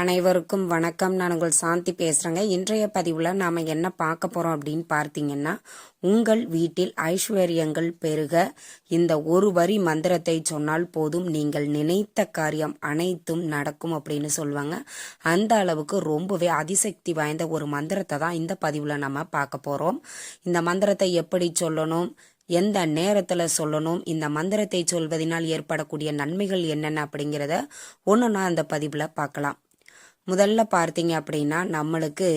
அனைவருக்கும் வணக்கம். நான் உங்கள் சாந்தி பேசுகிறேங்க இன்றைய பதிவில் நாம் என்ன பார்க்க போகிறோம் அப்படின்னு பார்த்தீங்கன்னா உங்கள் வீட்டில் ஐஸ்வர்யங்கள் பெருக இந்த ஒரு வரி மந்திரத்தை சொன்னால் போதும் நீங்கள் நினைத்த காரியம் அனைத்தும் நடக்கும் அப்படின்னு சொல்லுவாங்க. அந்த அளவுக்கு ரொம்பவே அதிசக்தி வாய்ந்த ஒரு மந்திரத்தை தான் இந்த பதிவில் நம்ம பார்க்க போகிறோம் இந்த மந்திரத்தை எப்படி சொல்லணும்? எந்த நேரத்தில் சொல்லணும்? இந்த மந்திரத்தை சொல்வதனால் ஏற்படக்கூடிய நன்மைகள் என்னென்ன அப்படிங்கிறத ஒன்று நான் அந்த பதிவில் பார்க்கலாம். முதல்ல பார்த்தீங்க அப்படின்னா நம்மளுக்கு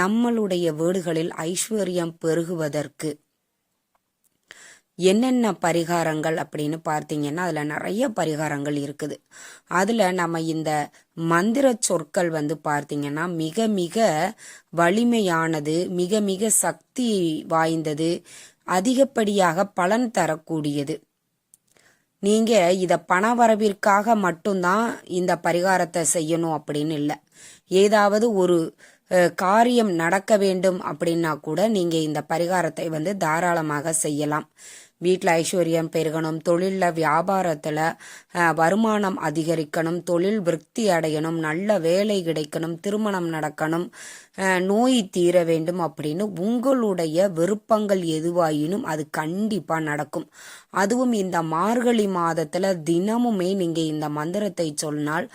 நம்மளுடைய வீடுகளில் ஐஸ்வர்யம் பெருகுவதற்கு என்னென்ன பரிகாரங்கள் அப்படின்னு பார்த்தீங்கன்னா அதில் நிறைய பரிகாரங்கள் இருக்குது. அதில் நம்ம இந்த மந்திர சொற்கள் வந்து பார்த்தீங்கன்னா மிக மிக வலிமையானது மிக மிக சக்தி வாய்ந்தது அதிகப்படியாக பலன் தரக்கூடியது. நீங்க இத பண வரவிற்காக மட்டும்தான் இந்த பரிகாரத்தை செய்யணும் அப்படின்னு இல்லை. ஏதாவது ஒரு காரியம் நடக்க வேண்டும் அப்படின்னா கூட நீங்க இந்த பரிகாரத்தை வந்து தாராளமாக செய்யலாம். வீட்டில் ஐஸ்வர்யம் பெருகணும் தொழிலில் வியாபாரத்தில் வருமானம் அதிகரிக்கணும் தொழில் விருத்தி அடையணும் நல்ல வேலை கிடைக்கணும் திருமணம் நடக்கணும் நோய் தீர வேண்டும் அப்படின்னு உங்களுடைய விருப்பங்கள் எதுவாயினும் அது கண்டிப்பாக நடக்கும். அதுவும் இந்த மார்கழி மாதத்தில் தினமுமே நீங்கள் இந்த மந்திரத்தை சொன்னால்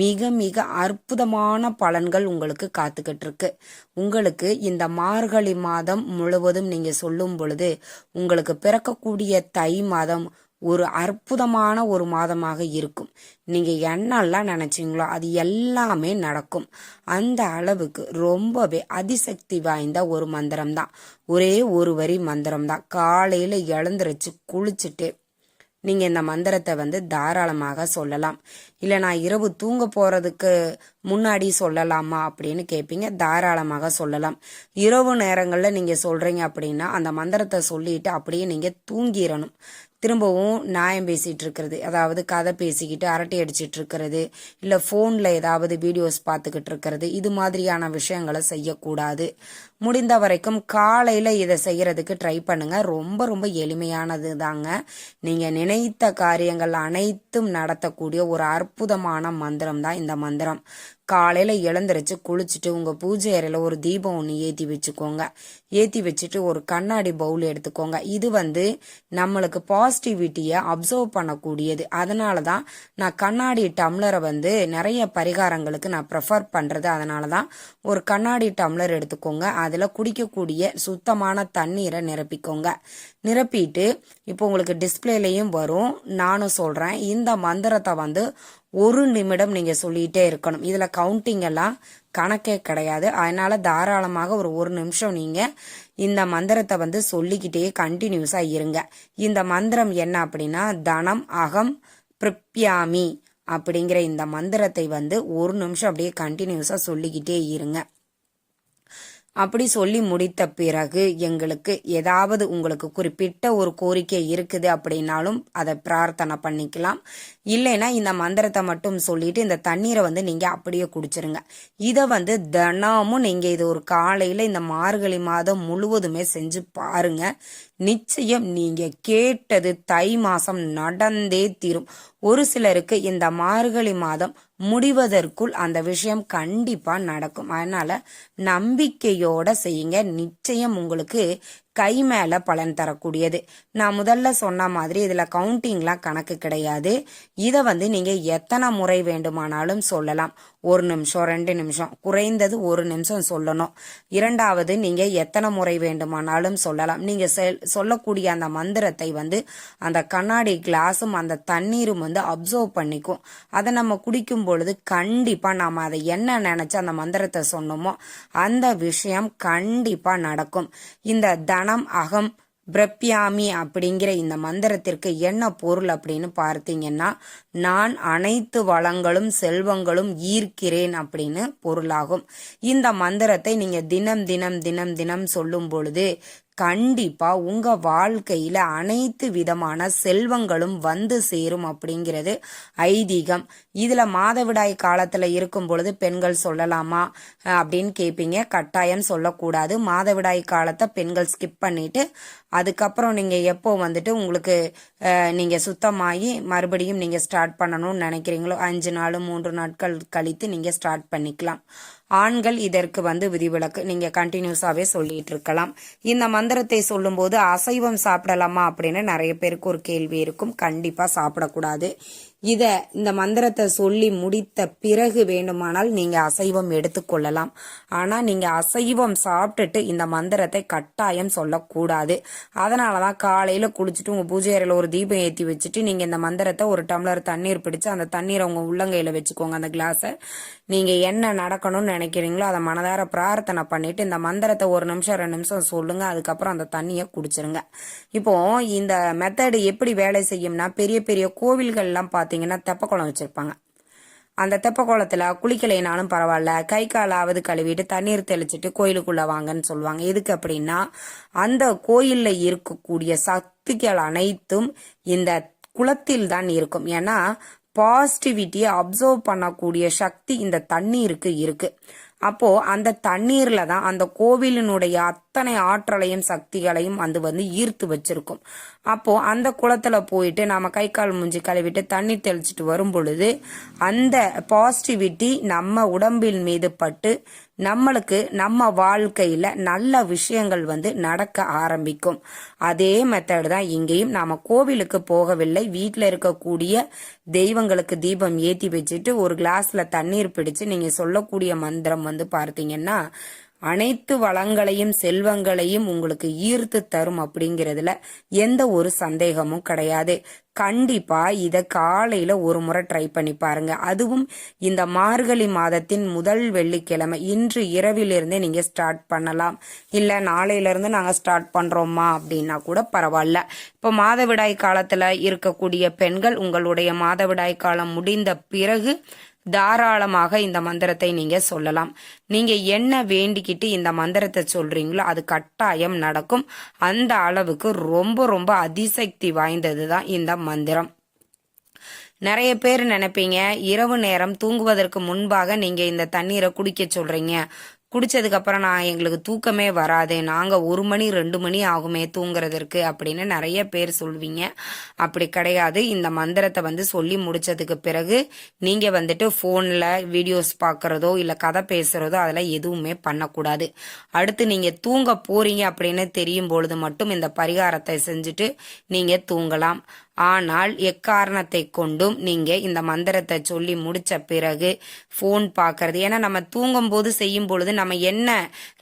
மிக மிக அற்புதமான பலன்கள் உங்களுக்கு காத்துக்கிட்டு இருக்கு உங்களுக்கு இந்த மார்கழி மாதம் முழுவதும் நீங்கள் சொல்லும் பொழுது உங்களுக்கு பிறக்க பிறக்கக்கூடிய தை மாதம் ஒரு அற்புதமான ஒரு மாதமாக இருக்கும். நீங்க என்னெல்லாம் நினைச்சீங்களோ அது எல்லாமே நடக்கும். அந்த அளவுக்கு ரொம்பவே அதிசக்தி வாய்ந்த ஒரு மந்திரம் தான் ஒரே ஒரு வரி மந்திரம் தான் காலையில எழுந்திரிச்சு குளிச்சுட்டு நீங்கள் இந்த மந்திரத்தை வந்து தாராளமாக சொல்லலாம். இல்லை நான் இரவு தூங்க போகிறதுக்கு முன்னாடி சொல்லலாமா அப்படின்னு கேட்பீங்க தாராளமாக சொல்லலாம். இரவு நேரங்களில் நீங்கள் சொல்கிறீங்க அப்படின்னா அந்த மந்திரத்தை சொல்லிட்டு அப்படியே நீங்கள் தூங்கிடணும் திரும்பவும் நியாயம் பேசிகிட்டு இருக்கிறது. அதாவது கதை பேசிக்கிட்டு அரட்டை அடிச்சிட்டு இருக்கிறது. இல்லை ஃபோனில் ஏதாவது வீடியோஸ் பார்த்துக்கிட்டு இருக்கிறது. இது மாதிரியான விஷயங்களை செய்யக்கூடாது. முடிந்த வரைக்கும் காலையில் இதை செய்கிறதுக்கு ட்ரை பண்ணுங்கள் ரொம்ப ரொம்ப எளிமையானது தாங்க நீங்கள் நினைத்த காரியங்கள் அனைத்தும் நடத்தக்கூடிய ஒரு அற்புதமான மந்திரம் தான் இந்த மந்திரம். காலையில் எழுந்திரிச்சு குளிச்சுட்டு உங்கள் பூஜை அறையில் ஒரு தீபம் ஒன்று ஏற்றி வச்சுக்கோங்க. ஏற்றி வச்சுட்டு ஒரு கண்ணாடி பவுல் எடுத்துக்கோங்க. இது வந்து நம்மளுக்கு பாசிட்டிவிட்டியை அப்சர்வ் பண்ணக்கூடியது. அதனால தான் நான் கண்ணாடி டம்ளரை வந்து நிறைய பரிகாரங்களுக்கு நான் ப்ரிஃபர் பண்ணுறது அதனால தான் ஒரு கண்ணாடி டம்ளர் எடுத்துக்கோங்க. அதில் குடிக்கக்கூடிய சுத்தமான தண்ணீரை நிரப்பிக்கோங்க. நிரப்பிட்டு இப்போ உங்களுக்கு டிஸ்பிளேலையும் வரும். நானும் சொல்கிறேன் இந்த மந்திரத்தை வந்து ஒரு நிமிடம் நீங்கள் சொல்லிகிட்டே இருக்கணும். இதில் கவுண்டிங் எல்லாம் கணக்கே கிடையாது. அதனால் தாராளமாக ஒரு ஒரு நிமிஷம் நீங்கள் இந்த மந்திரத்தை வந்து சொல்லிக்கிட்டே கண்டினியூஸாக இருங்க. இந்த மந்திரம் என்ன அப்படின்னா தனம் அகம் பிரிப்யாமி அப்படிங்கிற இந்த மந்திரத்தை வந்து ஒரு நிமிஷம் அப்படியே கண்டினியூஸாக சொல்லிக்கிட்டே இருங்க. அப்படி சொல்லி முடித்த பிறகு எங்களுக்கு ஏதாவது உங்களுக்கு குறிப்பிட்ட ஒரு கோரிக்கை இருக்குது அப்படின்னாலும் அதை பிரார்த்தனை பண்ணிக்கலாம். இல்லைன்னா இந்த மந்திரத்தை மட்டும் சொல்லிட்டு இந்த தண்ணீரை வந்து நீங்க அப்படியே குடிச்சிருங்க. இதை வந்து தினமும் நீங்க இது ஒரு காலையில இந்த மார்கழி மாதம் முழுவதுமே செஞ்சு பாருங்க. நிச்சயம் நீங்க கேட்டது தை மாசம் நடந்தே தீரும். ஒரு சிலருக்கு இந்த மார்கழி மாதம் முடிவதற்குள் அந்த விஷயம் கண்டிப்பா நடக்கும். அதனால நம்பிக்கையோட செய்யுங்க. நிச்சயம் உங்களுக்கு கை மேல பலன் தரக்கூடியது. நான் முதல்ல சொன்ன மாதிரி இதுல கவுண்டிங்லாம் கணக்கு கிடையாது. இதை வந்து நீங்க எத்தனை முறை வேண்டுமானாலும் சொல்லலாம். ஒரு நிமிஷம் ரெண்டு நிமிஷம். குறைந்தது ஒரு நிமிஷம் சொல்லணும். இரண்டாவது நீங்க எத்தனை முறை வேண்டுமானாலும் சொல்லலாம். நீங்க செல்- சொல்லக்கூடிய அந்த மந்திரத்தை வந்து அந்த கண்ணாடி கிளாஸும் அந்த தண்ணீரும் வந்து அப்சர்வ் பண்ணிக்கும். அதை நம்ம குடிக்கும் பொழுது கண்டிப்பா நாம அதை என்ன நினைச்சு அந்த மந்திரத்தை சொன்னோமோ அந்த விஷயம் கண்டிப்பா நடக்கும். இந்த தனம் அகம் பிரப்யாமி அப்படிங்கிற இந்த மந்திரத்திற்கு என்ன பொருள் அப்படின்னு பார்த்தீங்கன்னா நான் அனைத்து வளங்களும் செல்வங்களும் ஈர்க்கிறேன் அப்படின்னு பொருளாகும். இந்த மந்திரத்தை நீங்க தினம் தினம் தினம் தினம் சொல்லும் பொழுது கண்டிப்பா உங்க வாழ்க்கையில அனைத்து விதமான செல்வங்களும் வந்து சேரும் அப்படிங்கிறது ஐதீகம். இதுல மாதவிடாய் காலத்துல இருக்கும் பொழுது பெண்கள் சொல்லலாமா? அப்படின்னு கேட்பீங்க கட்டாயம் சொல்லக்கூடாது. மாதவிடாய் காலத்தை பெண்கள் ஸ்கிப் பண்ணிட்டு அதுக்கப்புறம் நீங்க எப்போ வந்துட்டு உங்களுக்கு நீங்க சுத்தமாகி மறுபடியும் நீங்க ஸ்டார்ட் பண்ணணும்னு நினைக்கிறீங்களோ அஞ்சு நாள் மூன்று நாட்கள் கழித்து நீங்க ஸ்டார்ட் பண்ணிக்கலாம். ஆண்கள் இதற்கு வந்து விதிவிலக்கு. நீங்க கண்டினியூஸாவே சொல்லிட்டு இருக்கலாம் இந்த மந்திரத்தை சொல்லும்போது அசைவம் சாப்பிடலாமா அப்படின்னு நிறைய பேருக்கு ஒரு கேள்வி இருக்கும். கண்டிப்பா சாப்பிடக்கூடாது. இத இந்த மந்திரத்தை சொல்லி முடித்த பிறகு வேண்டுமானால் நீங்க அசைவம் எடுத்துக்கொள்ளலாம் ஆனா நீங்க அசைவம் சாப்பிட்டுட்டு இந்த மந்திரத்தை கட்டாயம் சொல்லக்கூடாது. அதனாலதான் காலையில குளிச்சுட்டு உங்க பூஜை அறையில ஒரு தீபம் ஏத்தி வச்சுட்டு நீங்க இந்த மந்திரத்தை ஒரு டம்ளர் தண்ணீர் பிடிச்சு அந்த தண்ணீரை உங்க உள்ளங்கையில வச்சுக்கோங்க அந்த கிளாஸை. நீங்க என்ன நடக்கணும்னு நினைக்கிறீங்களோ அதை மனதார பிரார்த்தனை பண்ணிட்டு இந்த மந்திரத்தை ஒரு நிமிஷம் ரெண்டு நிமிஷம் சொல்லுங்க. அதுக்கப்புறம் அந்த தண்ணியை குடிச்சிருங்க. இப்போ இந்த மெத்தடு எப்படி வேலை செய்யும்னா பெரிய பெரிய கோவில்கள்லாம் பார்த்து பார்த்தீங்கன்னா தெப்பக்குளம் வச்சுருப்பாங்க. அந்த தெப்பக்குளத்தில் குளிக்கலைனாலும் பரவாயில்ல. கை காலாவது கழுவிட்டு தண்ணீர் தெளிச்சிட்டு கோயிலுக்குள்ளே வாங்கன்னு சொல்லுவாங்க. எதுக்கு அப்படின்னா அந்த கோயிலில் இருக்கக்கூடிய சக்திகள் அனைத்தும் இந்த குளத்தில் தான் இருக்கும். ஏன்னா பாசிட்டிவிட்டியை அப்சர்வ் பண்ணக்கூடிய சக்தி இந்த தண்ணீருக்கு இருக்கு. அப்போ அந்த தண்ணீர்ல தான் அந்த கோவிலினுடைய அத்தனை ஆற்றலையும் சக்திகளையும் அது வந்து ஈர்த்து வச்சிருக்கும். அப்போ அந்த குளத்துல போயிட்டு நாம கை கால் மூஞ்சி கழுவிட்டு தண்ணி தெளிச்சிட்டு வரும் பொழுது அந்த பாசிட்டிவிட்டி நம்ம உடம்பின் மீது பட்டு நம்மளுக்கு நம்ம வாழ்க்கையில நல்ல விஷயங்கள் வந்து நடக்க ஆரம்பிக்கும். அதே மெத்தட் தான் இங்கேயும் நாம கோவிலுக்கு போகவில்லை. வீட்டில் இருக்கக்கூடிய தெய்வங்களுக்கு தீபம் ஏத்தி வச்சுட்டு ஒரு கிளாஸ்ல தண்ணீர் பிடிச்சு நீங்க சொல்லக்கூடிய மந்திரம் வந்து பார்த்தீங்கன்னா அனைத்து வளங்களையும் செல்வங்களையும் உங்களுக்கு ஈர்த்து தரும் அப்படிங்கிறதுல எந்த ஒரு சந்தேகமும் கிடையாது. கண்டிப்பா இதை காலையில ஒரு முறை ட்ரை பண்ணி பாருங்க. அதுவும் இந்த மார்கழி மாதத்தின் முதல் வெள்ளிக்கிழமை. இன்று இரவிலிருந்தே நீங்க ஸ்டார்ட் பண்ணலாம். இல்ல நாளையில இருந்து நாங்க ஸ்டார்ட் பண்றோமா அப்படின்னா கூட பரவாயில்ல. இப்போ மாதவிடாய் காலத்துல இருக்கக்கூடிய பெண்கள் உங்களுடைய மாதவிடாய் காலம் முடிந்த பிறகு தாராளமாக இந்த மந்திரத்தை நீங்க சொல்லலாம். நீங்க என்ன வேண்டிக்கிட்டு இந்த மந்திரத்தை சொல்றீங்களோ அது கட்டாயம் நடக்கும். அந்த அளவுக்கு ரொம்ப ரொம்ப அதிசக்தி வாய்ந்தது தான் இந்த மந்திரம். நிறைய பேர் நினைப்பீங்க இரவு நேரம் தூங்குவதற்கு முன்பாக நீங்க இந்த தண்ணீரை குடிக்க சொல்றீங்க. குடித்ததுக்கப்புறம் நான் எங்களுக்கு தூக்கமே வராது. நாங்கள் ஒரு மணி ரெண்டு மணி ஆகுமே தூங்குறதற்கு அப்படின்னு நிறைய பேர் சொல்வீங்க. அப்படி கிடையாது. இந்த மந்திரத்தை வந்து சொல்லி முடித்ததுக்கு பிறகு நீங்கள் வந்துட்டு ஃபோனில் வீடியோஸ் பார்க்குறதோ இல்லை கதை பேசுகிறதோ அதெல்லாம் எதுவுமே பண்ணக்கூடாது. அடுத்து நீங்கள் தூங்க போகிறீங்க அப்படின்னு தெரியும் பொழுது மட்டும் இந்த பரிகாரத்தை செஞ்சுட்டு நீங்கள் தூங்கலாம். ஆனால் எக்காரணத்தை கொண்டும் நீங்க இந்த மந்திரத்தை சொல்லி முடிச்ச பிறகு ஃபோன் பார்க்கறது. ஏன்னா நம்ம தூங்கும் போது செய்யும் பொழுது நம்ம என்ன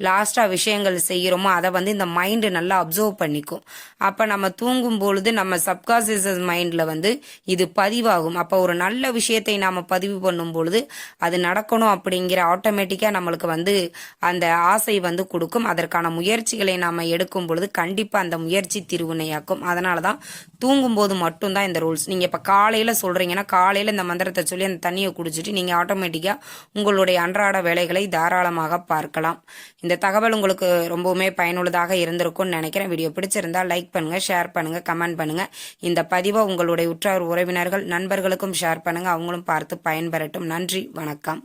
லாஸ்டா விஷயங்கள் செய்கிறோமோ அதை வந்து இந்த மைண்டு நல்லா அப்சர்வ் பண்ணிக்கும். அப்ப நம்ம தூங்கும் பொழுது நம்ம சப்கான்சியஸ் மைண்ட்ல வந்து இது பதிவாகும். அப்ப ஒரு நல்ல விஷயத்தை நாம பதிவு பண்ணும் பொழுது அது நடக்கணும் அப்படிங்கிற ஆட்டோமேட்டிக்கா நம்மளுக்கு வந்து அந்த ஆசை வந்து கொடுக்கும். அதற்கான முயற்சிகளை நாம எடுக்கும் பொழுது கண்டிப்பா அந்த முயற்சி திருவினையாக்கும். அதனாலதான் தூங்கும் போது மட்டும்தான் இந்த ரூல்ஸ் நீங்கள் இப்போ காலையில் சொல்கிறீங்கன்னா காலையில் இந்த மந்திரத்தை சொல்லி அந்த தண்ணியை குடிச்சிட்டு நீங்கள் ஆட்டோமேட்டிக்காக உங்களுடைய அன்றாட வேலைகளை தாராளமாக பார்க்கலாம். இந்த தகவல் உங்களுக்கு ரொம்பவுமே பயனுள்ளதாக இருந்திருக்கும்னு நினைக்கிறேன். வீடியோ பிடிச்சிருந்தால் லைக் பண்ணுங்கள் ஷேர் பண்ணுங்கள் கமெண்ட் பண்ணுங்கள் இந்த பதிவை உங்களுடைய உற்றார் உறவினர்கள் நண்பர்களுக்கும் ஷேர் பண்ணுங்கள் அவங்களும் பார்த்து பயன்பெறட்டும். நன்றி வணக்கம்.